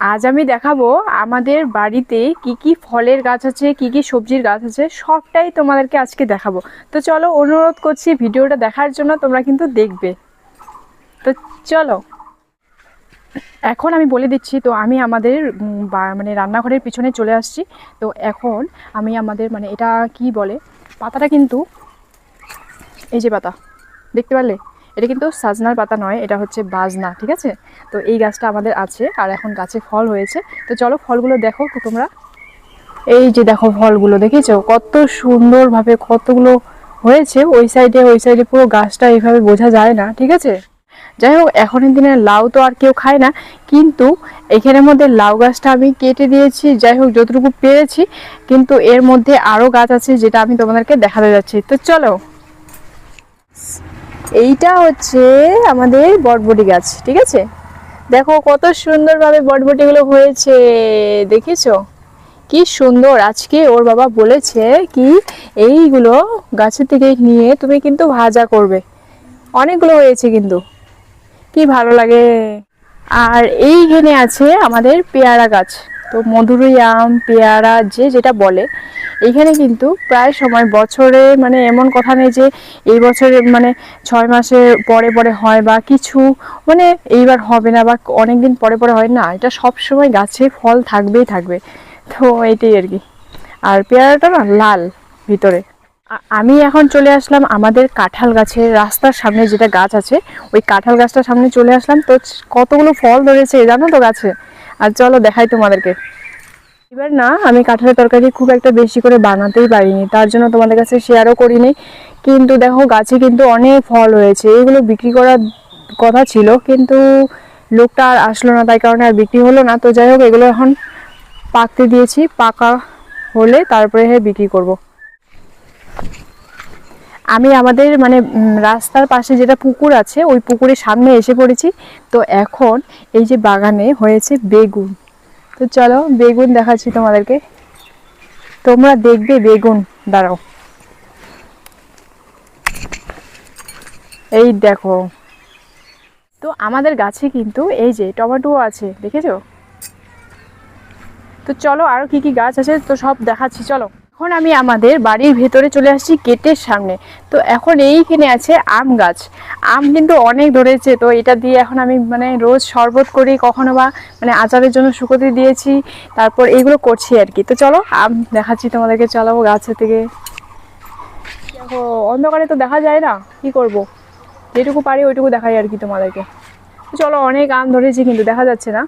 আজ আমি দেখাবো আমাদের বাড়িতে কি কি ফলের গাছ আছে, কি কি সবজির গাছ আছে, সবটাই তোমাদেরকে আজকে দেখাবো। তো চলো অনুরোধ করছি ভিডিওটা দেখার জন্য তোমরা কিন্তু দেখবে। তো চলো। এখন আমি বলে দিচ্ছি, তো আমি আমাদের মানে রান্নাঘরের পিছনে চলে আসছি। তো এখন আমি আমাদের মানে এটা কি বলে, পাতাটা কিন্তু, এই যে পাতা, দেখতে পারলে? এটা কিন্তু সাজনার পাতা নয়, এটা হচ্ছে বাজনা, ঠিক আছে? তো এই গাছটা আমাদের আছে, আর এখন গাছে ফল হয়েছে। তো চলো ফলগুলো দেখো তো তোমরা। এই যে দেখো ফলগুলো দেখেছ কত সুন্দরভাবে কতগুলো হয়েছে। ওই সাইডে ওই সাইডে পুরো গাছটা এইভাবে বোঝা যায় না, ঠিক আছে? যাই হোক, এখনের দিনে লাউ তো আর কেউ খায় না, কিন্তু এখানের মধ্যে লাউ গাছটা আমি কেটে দিয়েছি, যাই হোক, যতটুকু পেরেছি, কিন্তু এর মধ্যে আরও গাছ আছে যেটা আমি তোমাদেরকে দেখাতে যাচ্ছি। তো চলো। এইটা হচ্ছে আমাদের বটবটি গাছ, ঠিক আছে? দেখো কত সুন্দরভাবে বটবটিগুলো হয়েছে, দেখেছ? কি সুন্দর! আজকে ওর বাবা বলেছে কি, এইগুলো গাছের থেকে নিয়ে তুমি কিন্তু ভাজা করবে। অনেকগুলো হয়েছে কিন্তু। কি ভালো লাগে। আর এইখানে আছে আমাদের পেয়ারা গাছ। তো মধুরই আম, পেয়ারা, যে যেটা বলে, এইখানে কিন্তু প্রায় সময় বছরে মানে এমন কথা নেই যে এই বছরে মানে ছয় মাসে পরে পরে হয় বা কিছু মানে এইবার হবে না বা অনেক দিন পরে পরে হয় না, এটা সব সময় গাছে ফল থাকবেই থাকবে। তো এটাই আর কি। আর পেয়ারাটা না লাল ভিতরে। আমি এখন চলে আসলাম আমাদের কাঁঠাল গাছের রাস্তার সামনে যেটা গাছ আছে, ওই কাঁঠাল গাছটার সামনে চলে আসলাম। তো কতগুলো ফল ধরেছে জানো তো গাছে? আর চলো দেখাই তোমাদেরকে। এবার না, আমি কাঁঠালের তরকারি খুব একটা বেশি করে বানাতেই পারিনি, তার জন্য তোমাদের কাছে শেয়ারও করিনি। কিন্তু দেখো, গাছে কিন্তু অনেক ফল হয়েছে, এগুলো বিক্রি করার কথা ছিল, কিন্তু লোকটা আর আসলো না, তাই কারণে আর বিক্রি হলো না। তো যাই হোক, এগুলো এখন পাকতে দিয়েছি, পাকা হলে তারপরে হ্যাঁ বিক্রি করব। আমি আমাদের মানে রাস্তার পাশে যেটা পুকুর আছে, ওই পুকুরের সামনে এসে পড়েছি। তো এখন এই যে বাগানে হয়েছে বেগুন। তো চলো বেগুন দেখাচ্ছি তোমাদেরকে। তোমরা দেখবে বেগুন। দাঁড়াও। এই দেখো। তো আমাদের গাছে কিন্তু এই যে টমেটো আছে, দেখেছ? তো চলো আরও কি কি গাছ আছে, তো সব দেখাচ্ছি, চলো। এখন আমি আমাদের বাড়ির ভেতরে চলে আসছি গেটের সামনে। তো এখন এইখানে আছে আম গাছ। আম কিন্তু অনেক ধরেছে, তো এটা দিয়ে এখন আমি মানে রোজ শরবত করি, কখনো বা মানে আচারের জন্য শুকোতে দিয়েছি, তারপর এইগুলো করছি আর কি। তো চলো, আম দেখাচ্ছি তোমাদেরকে, চলো গাছের থেকে। দেখো, অন্ধকারে তো দেখা যায় না, কি করব? যেটুকু পারি ওইটুকু দেখাই আর কি তোমাদেরকে। চলো, অনেক আম ধরেছি কিন্তু দেখা যাচ্ছে না।